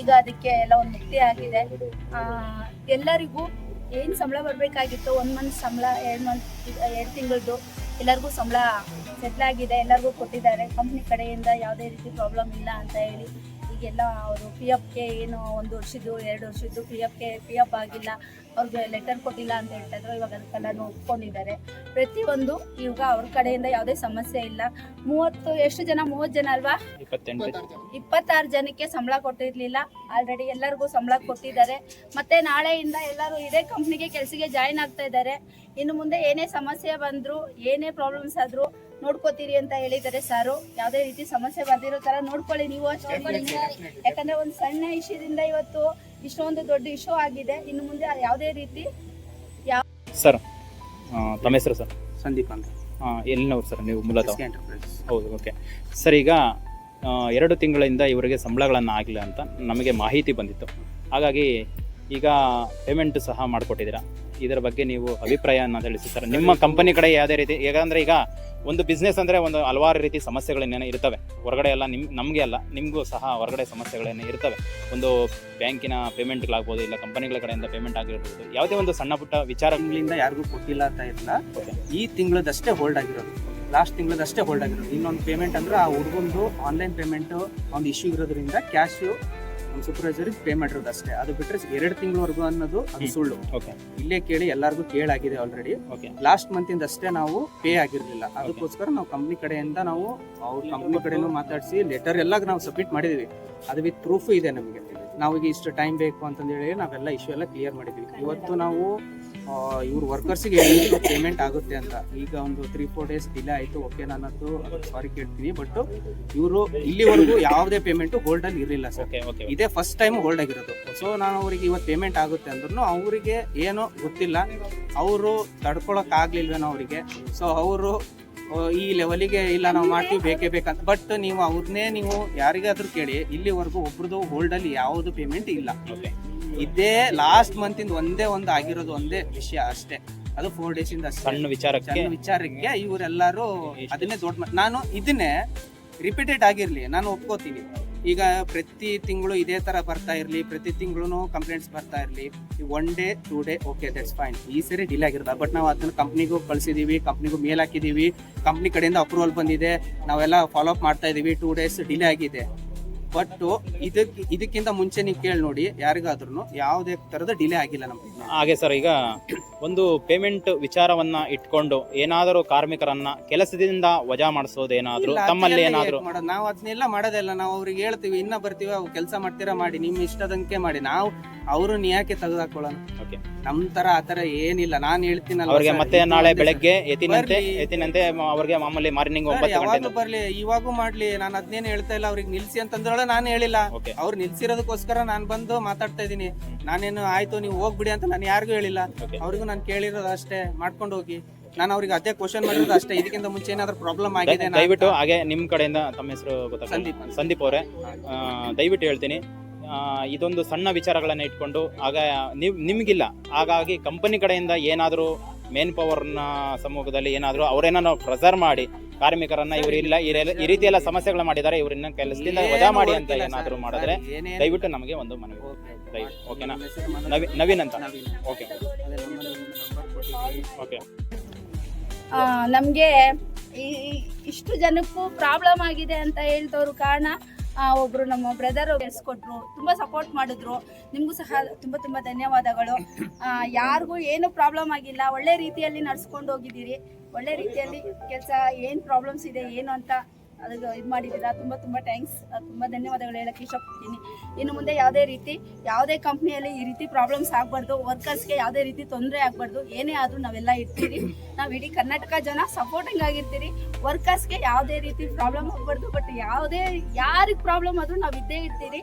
ಈಗ ಅದಕ್ಕೆ ಎಲ್ಲ ಒಂದು ಮುಕ್ತಿ ಆಗಿದೆ. ಎಲ್ಲರಿಗೂ ಏನು ಸಂಬಳ ಬರಬೇಕಾಗಿತ್ತು ಒಂದು ಮಂತ್ ಸಂಬಳ, ಎರಡು ಮಂತ್ ಎರಡು ತಿಂಗಳದ್ದು ಎಲ್ಲರಿಗೂ ಸಂಬಳ ಸೆಟ್ಲ್ ಆಗಿದೆ. ಎಲ್ಲರಿಗೂ ಕೊಟ್ಟಿದ್ದಾರೆ. ಕಂಪ್ನಿ ಕಡೆಯಿಂದ ಯಾವುದೇ ರೀತಿ ಪ್ರಾಬ್ಲಮ್ ಇಲ್ಲ ಅಂತ ಹೇಳಿ. ಈಗೆಲ್ಲ ಅವರು ಪಿ ಎಫ್ಗೆ ಏನು ಒಂದು ವರ್ಷದ್ದು ಎರಡು ವರ್ಷದ್ದು ಪಿ ಎಫ್ಗೆ ಪಿ ಎಫ್ ಆಗಿಲ್ಲ ಅವ್ರಿಗೆ ಲೆಟರ್ ಕೊಟ್ಟಿಲ್ಲ ಅಂತ ಹೇಳ್ತಾ ಇದ್ರು. ಇವಾಗ ಅದಕ್ಕೆಲ್ಲನೂ ಒಪ್ಕೊಂಡಿದ್ದಾರೆ. ಪ್ರತಿಯೊಂದು ಇವಾಗ ಅವ್ರ ಕಡೆಯಿಂದ ಯಾವುದೇ ಸಮಸ್ಯೆ ಇಲ್ಲ. ಮೂವತ್ತು ಎಷ್ಟು ಜನ? ಮೂವತ್ತು ಜನ ಅಲ್ವಾ? ಇಪ್ಪತ್ತಾರು ಜನಕ್ಕೆ ಸಂಬಳ ಕೊಟ್ಟಿರಲಿಲ್ಲ. ಆಲ್ರೆಡಿ ಎಲ್ಲರಿಗೂ ಸಂಬಳ ಕೊಟ್ಟಿದ್ದಾರೆ. ಮತ್ತೆ ನಾಳೆಯಿಂದ ಎಲ್ಲರೂ ಇದೇ ಕಂಪ್ನಿಗೆ ಕೆಲಸಕ್ಕೆ ಜಾಯಿನ್ ಆಗ್ತಾ ಇದ್ದಾರೆ. ಇನ್ನು ಮುಂದೆ ಏನೇ ಸಮಸ್ಯೆ ಬಂದ್ರು ಏನೇ ಪ್ರಾಬ್ಲಮ್ಸ್ ಆದ್ರೂ ನೋಡ್ಕೋತೀರಿ ಅಂತ ಹೇಳಿದ್ದಾರೆ ಸಾರು. ಯಾವುದೇ ರೀತಿ ಸಮಸ್ಯೆ ಬರ್ದಿರೋ ತರ ನೋಡ್ಕೊಳ್ಳಿ ನೀವು ಅಷ್ಟೇ ಯಾಕಂದ್ರೆ ಒಂದು ಸಣ್ಣ ಇಶ್ಯೂದಿಂದ ಇವತ್ತು ಇಷ್ಟೊಂದು ದೊಡ್ಡ ಇಶ್ಯೂ ಆಗಿದೆ. ಇನ್ನು ಮುಂದೆ ಯಾವುದೇ ರೀತಿ ಸರ್ ತಮ್ಮ ಹೆಸರು ಸರ್ ಸಂದೀಪ್ ಅಂತ. ಎಲ್ಲಿನವರು ಸರ್ ನೀವು ಮೂಲತಃ? ಹೌದು ಓಕೆ ಸರ್ ಈಗ ಎರಡು ತಿಂಗಳಿಂದ ಇವರಿಗೆ ಸಂಬಳಗಳನ್ನು ಆಗಿಲ್ಲ ಅಂತ ನಮಗೆ ಮಾಹಿತಿ ಬಂದಿತ್ತು. ಹಾಗಾಗಿ ಈಗ ಪೇಮೆಂಟ್ ಸಹ ಮಾಡಿಕೊಟ್ಟಿದ್ದೀರಾ? ಇದರ ಬಗ್ಗೆ ನೀವು ಅಭಿಪ್ರಾಯನ ತಿಳಿಸಿ ಸರ್. ನಿಮ್ಮ ಕಂಪನಿ ಕಡೆ ಯಾವುದೇ ರೀತಿ ಯಾಕಂದ್ರೆ ಈಗ ಒಂದು ಬಿಸ್ನೆಸ್ ಅಂದರೆ ಒಂದು ಹಲವಾರು ರೀತಿ ಸಮಸ್ಯೆಗಳನ್ನೇನೋ ಇರ್ತವೆ. ಹೊರಗಡೆ ಎಲ್ಲ ನಿಮ್ ನಮಗೆ ಅಲ್ಲ ನಿಮಗೂ ಸಹ ಹೊರಗಡೆ ಸಮಸ್ಯೆಗಳೇನೋ ಇರ್ತವೆ. ಒಂದು ಬ್ಯಾಂಕಿನ ಪೇಮೆಂಟ್ಗಳಾಗ್ಬೋದು ಇಲ್ಲ ಕಂಪನಿಗಳ ಕಡೆಯಿಂದ ಪೇಮೆಂಟ್ ಆಗಿರ್ಬೋದು ಯಾವುದೇ ಒಂದು ಸಣ್ಣ ಪುಟ್ಟ ವಿಚಾರಗಳಿಂದ ಯಾರಿಗೂ ಕೊಟ್ಟಿಲ್ಲ ಅಂತ ಇರಲ್ಲ. ಈ ತಿಂಗಳದಷ್ಟೇ ಹೋಲ್ಡ್ ಆಗಿರೋದು. ಲಾಸ್ಟ್ ತಿಂಗಳದಷ್ಟೇ ಹೋಲ್ಡ್ ಆಗಿರೋದು. ಇನ್ನೊಂದು ಪೇಮೆಂಟ್ ಅಂದ್ರೆ ಆ ಹುಡುಗೊಂದು ಆನ್ಲೈನ್ ಪೇಮೆಂಟ್ ಒಂದು ಇಶ್ಯೂ ಇರೋದ್ರಿಂದ ಕ್ಯಾಶ್ ನಮ್ಮ ಸೂಪರ್ವೈಸರಿಗೆ ಪೇ ಮಾಡಿರೋದು ಅಷ್ಟೇ. ಅದು ಬಿಟ್ಟರೆ ಎರಡು ತಿಂಗಳವರೆಗೂ ಅನ್ನೋದು ಅದು ಸುಳ್ಳು. ಓಕೆ ಇಲ್ಲೇ ಕೇಳಿ ಎಲ್ಲರಿಗೂ ಕೇಳಾಗಿದೆ ಆಲ್ರೆಡಿ ಓಕೆ ಲಾಸ್ಟ್ ಮಂತ್ ಇಂದ ಅಷ್ಟೇ ನಾವು ಪೇ ಆಗಿರಲಿಲ್ಲ. ಅದಕ್ಕೋಸ್ಕರ ನಾವು ಕಂಪ್ನಿ ಕಡೆಯಿಂದ ನಾವು ಅವ್ರ ಕಂಪ್ನಿ ಕಡೆನೂ ಮಾತಾಡಿಸಿ ಲೆಟರ್ ಎಲ್ಲ ನಾವು ಸಬ್ಮಿಟ್ ಮಾಡಿದೀವಿ. ಅದು ವಿತ್ ಪ್ರೂಫ್ ಇದೆ ನಮಗೆ. ನಾವು ಈಗ ಇಷ್ಟು ಟೈಮ್ ಬೇಕು ಅಂತಂದೇಳಿ ನಾವೆಲ್ಲ ಇಶ್ಯೂ ಎಲ್ಲ ಕ್ಲಿಯರ್ ಮಾಡಿದ್ವಿ. ಇವತ್ತು ನಾವು ಇವ್ರ ವರ್ಕರ್ಸಿಗೆ ಪೇಮೆಂಟ್ ಆಗುತ್ತೆ ಅಂತ. ಈಗ ಒಂದು ತ್ರೀ ಫೋರ್ ಡೇಸ್ ಡಿಲೇ ಆಯಿತು ಓಕೆ ನಾನದು ಸಾರಿ ಕೇಳ್ತೀನಿ ಬಟ್ ಇವರು ಇಲ್ಲಿವರೆಗೂ ಯಾವುದೇ ಪೇಮೆಂಟ್ ಹೋಲ್ಡ್ ಅಲ್ಲಿ ಇರಲಿಲ್ಲ ಸರ್ ಇದೇ ಫಸ್ಟ್ ಟೈಮ್ ಹೋಲ್ಡ್ ಆಗಿರೋದು. ಸೊ ನಾನು ಅವರಿಗೆ ಇವತ್ತು ಪೇಮೆಂಟ್ ಆಗುತ್ತೆ ಅಂದ್ರೂ ಅವರಿಗೆ ಏನೋ ಗೊತ್ತಿಲ್ಲ. ಅವರು ತಡ್ಕೊಳಕ್ ಆಗ್ಲಿಲ್ವೇನೋ ಅವರಿಗೆ. ಸೊ ಅವರು ಈ ಲೆವೆಲಿಗೆ ಇಲ್ಲ ನಾವು ಮಾಡ್ತೀವಿ ಬೇಕೇ ಬೇಕಂತ. ಬಟ್ ನೀವು ಅವ್ರನ್ನೇ ನೀವು ಯಾರಿಗಾದ್ರೂ ಕೇಳಿ ಇಲ್ಲಿವರೆಗೂ ಒಬ್ರದ್ದು ಹೋಲ್ಡ್ ಅಲ್ಲಿ ಯಾವುದು ಪೇಮೆಂಟ್ ಇಲ್ಲ. ಇದೇ ಲಾಸ್ಟ್ ಮಂತ್ ಇಂದ ಒಂದೇ ಒಂದು ಆಗಿರೋದು ಒಂದೇ ವಿಷಯ ಅಷ್ಟೇ. ಅದು ಫೋರ್ ಡೇಸ್ ಇಂದ ಸಣ್ಣ ವಿಚಾರಕ್ಕೆ? ವಿಚಾರಕ್ಕೆ ಇವರೆಲ್ಲರೂ ಅದನ್ನೇ ದೊಡ್ಡ ನಾನು ಇದನ್ನೇ ರಿಪೀಟೆಡ್ ಆಗಿರ್ಲಿ ನಾನು ಒಪ್ಕೋತೀನಿ. ಈಗ ಪ್ರತಿ ತಿಂಗಳು ಇದೇ ತರ ಬರ್ತಾ ಇರಲಿ, ಪ್ರತಿ ತಿಂಗಳು ಕಂಪ್ಲೇಂಟ್ಸ್ ಬರ್ತಾ ಇರಲಿ one day two day okay that's fine ಈ ಸರಿ ಡಿಲೇ ಆಗಿರೋದ. ಬಟ್ ನಾವು ಅದನ್ನ ಕಂಪ್ನಿಗೂ ಕಳಿಸಿದ್ದೀವಿ ಕಂಪ್ನಿಗೂ ಮೇಲ್ ಹಾಕಿದೀವಿ ಕಂಪ್ನಿ ಕಡೆಯಿಂದ ಅಪ್ರೂವಲ್ ಬಂದಿದೆ, ನಾವೆಲ್ಲ ಫಾಲೋ ಅಪ್ ಮಾಡ್ತಾ ಇದೀವಿ ಟೂ ಡೇಸ್ ಡಿಲೇ ಆಗಿದೆ. ಬಟ್ ಇದಕ್ಕೆ ಇದಕ್ಕಿಂತ ಮುಂಚೆ ನೀವು ಕೇಳಿ ನೋಡಿ ಯಾರಿಗಾದ್ರೂ ಯಾವುದೇ ತರದ ಡಿಲೇ ಆಗಿಲ್ಲ ನಮ್ಗೆ. ಹಾಗೆ ಸರ್ ಈಗ ಒಂದು ಪೇಮೆಂಟ್ ವಿಚಾರವನ್ನ ಇಟ್ಕೊಂಡು ಏನಾದರೂ ಕಾರ್ಮಿಕರನ್ನ ಕೆಲಸದಿಂದ ವಜಾ ಮಾಡಿಸೋದೇನಾದ್ರೂ ತಮ್ಮಲ್ಲಿ ಏನಾದರೂ ಮಾಡೋದು? ನಾವು ಅದನ್ನೆಲ್ಲ ಮಾಡೋದಿಲ್ಲ ನಾವು ಅವ್ರಿಗೆ ಹೇಳ್ತೀವಿ ಇನ್ನ ಬರ್ತೀವಿ ಅವು ಕೆಲಸ ಮಾಡ್ತೀರಾ ಮಾಡಿ ನಿಮ್ಮ ಇಷ್ಟದಂಗೆ ಮಾಡಿ. ನಾವು ಅವರು ಯಾಕೆ ತೆಗೆದಾಕೊಳ್ಳೋಣ ನಮ್ಮ ನಮ್ ತರ ಥರ ಏನಿಲ್ಲ. ನಾನು ಹೇಳ್ತೀನಲ್ಲ ಅವ್ರಿಗೆ ಮತ್ತೆ ನಾಳೆ ಬೆಳಗ್ಗೆ ಎತ್ತಿನಂತೆ. ಎತ್ತಿನಂತೆ ಅವ್ರಿಗೆ ಮಾಮೂಲಿ ಮಾರ್ನಿಂಗ್ ಒಂಬತ್ತು ಗಂಟೆ ಬರ್ಲಿ. ಇವಾಗೂ ಮಾಡ್ಲಿ. ನಾನು ಅದ್ನೇನು ಹೇಳ್ತಾ ಇಲ್ಲ. ಅವ್ರಿಗೆ ನಿಲ್ಸಿ ಅಂತಂದ್ರೊಳ ನಾನು ಹೇಳಿಲ್ಲ. ಅವ್ರು ನಿಲ್ಸಿರೋದಕ್ಕೋಸ್ಕರ ನಾನು ಬಂದು ಮಾತಾಡ್ತಾ ಇದೀನಿ ನಾನೇನು ಆಯ್ತು ನೀವು ಹೋಗ್ಬಿಡಿ ಅಂತ ನಾನು ಯಾರಿಗೂ ಹೇಳಿಲ್ಲ. ಅವ್ರಿಗೂ ನಾನು ಕೇಳಿರೋದು ಅಷ್ಟೇ ಮಾಡ್ಕೊಂಡು ಹೋಗಿ. ನಾನು ಅವ್ರಿಗೆ ಅದೇ ಕ್ವಶನ್ ಮಾಡಿರೋದು ಅಷ್ಟೇ. ಇದಕ್ಕಿಂತ ಮುಂಚೆ ಏನಾದ್ರು ಪ್ರಾಬ್ಲಮ್ ಆಗಿದೆ ದಯವಿಟ್ಟು ಹಾಗೆ ನಿಮ್ ಕಡೆಯಿಂದ ತಮ್ಮ ಹೆಸರು ಸಂದೀಪ್. ಸಂದೀಪ್ ಅವರೇ. ದಯವಿಟ್ಟು ಹೇಳ್ತೀನಿ. ಆ, ಇದೊಂದು ಸಣ್ಣ ವಿಚಾರಗಳನ್ನ ಇಟ್ಕೊಂಡು ಆಗ ನೀವು ನಿಮ್ಗಿಲ್ಲ. ಹಾಗಾಗಿ ಕಂಪನಿ ಕಡೆಯಿಂದ ಏನಾದರೂ ಮೇನ್ ಪವರ್ನ ಸಮ್ಮುಖದಲ್ಲಿ ಏನಾದರೂ ಅವರೇನೋ ಪ್ರೆಸರ್ ಮಾಡಿ ಕಾರ್ಮಿಕರನ್ನ ಇವರಿಲ್ಲ ಈ ರೀತಿ ಎಲ್ಲ ಸಮಸ್ಯೆಗಳು ಮಾಡಿದ್ದಾರೆ ಇವ್ರನ್ನ ಕೆಲಸದಿಂದ ವಜಾ ಮಾಡಿ ಅಂತ ಏನಾದರೂ ಮಾಡಿದ್ರೆ ದಯವಿಟ್ಟು ನಮಗೆ ಒಂದು ಮನವಿ ದಯವಿಟ್ಟು ಓಕೆನಾ? ನವೀನ್ ನವೀನ್ ಅಂತ. ಓಕೆ. ಓಕೆ. ನಮಗೆ ಇಷ್ಟು ಜನಕ್ಕೂ ಪ್ರಾಬ್ಲಮ್ ಆಗಿದೆ ಅಂತ ಹೇಳ್ದವ್ರು ಕಾರಣ ಆ, ಒಬ್ರು ನಮ್ಮ ಬ್ರದರ್ ಬೆಳೆಸ್ಕೊಟ್ರು ತುಂಬ ಸಪೋರ್ಟ್ ಮಾಡಿದ್ರು. ನಿಮಗೂ ಸಹ ತುಂಬ ತುಂಬ ಧನ್ಯವಾದಗಳು. ಯಾರಿಗೂ ಏನು ಪ್ರಾಬ್ಲಮ್ ಆಗಿಲ್ಲ. ಒಳ್ಳೆ ರೀತಿಯಲ್ಲಿ ನಡ್ಸ್ಕೊಂಡು ಹೋಗಿದ್ದೀರಿ. ಒಳ್ಳೆ ರೀತಿಯಲ್ಲಿ ಕೆಲಸ ಏನು ಪ್ರಾಬ್ಲಮ್ಸ್ ಇದೆ ಏನು ಅಂತ ಅದಕ್ಕೆ ಇದು ಮಾಡಿದ್ದೀರಾ? ತುಂಬ ತುಂಬ ಥ್ಯಾಂಕ್ಸ್ ತುಂಬ ಧನ್ಯವಾದಗಳು ಹೇಳಕ್ಕೆ ಇಷ್ಟಪಡ್ತೀನಿ. ಇನ್ನು ಮುಂದೆ ಯಾವುದೇ ರೀತಿ, ಯಾವುದೇ ಕಂಪ್ನಿಯಲ್ಲಿ ಈ ರೀತಿ ಪ್ರಾಬ್ಲಮ್ಸ್ ಆಗಬಾರ್ದು ವರ್ಕರ್ಸ್ಗೆ ಯಾವುದೇ ರೀತಿ ತೊಂದರೆ ಆಗಬಾರ್ದು, ಏನೇ ಆದರೂ ನಾವೆಲ್ಲ ಇರ್ತೀರಿ. ನಾವು ಇಡೀ ಕರ್ನಾಟಕ ಜನ ಸಪೋರ್ಟಿಂಗ್ ಆಗಿರ್ತೀರಿ. ವರ್ಕರ್ಸ್ಗೆ ಯಾವುದೇ ರೀತಿ ಪ್ರಾಬ್ಲಮ್ ಆಗಬಾರ್ದು ಬಟ್ ಯಾವುದೇ, ಯಾರಿಗೆ ಪ್ರಾಬ್ಲಮ್ ಆದರೂ ನಾವು ಇದ್ದೇ ಇರ್ತೀರಿ.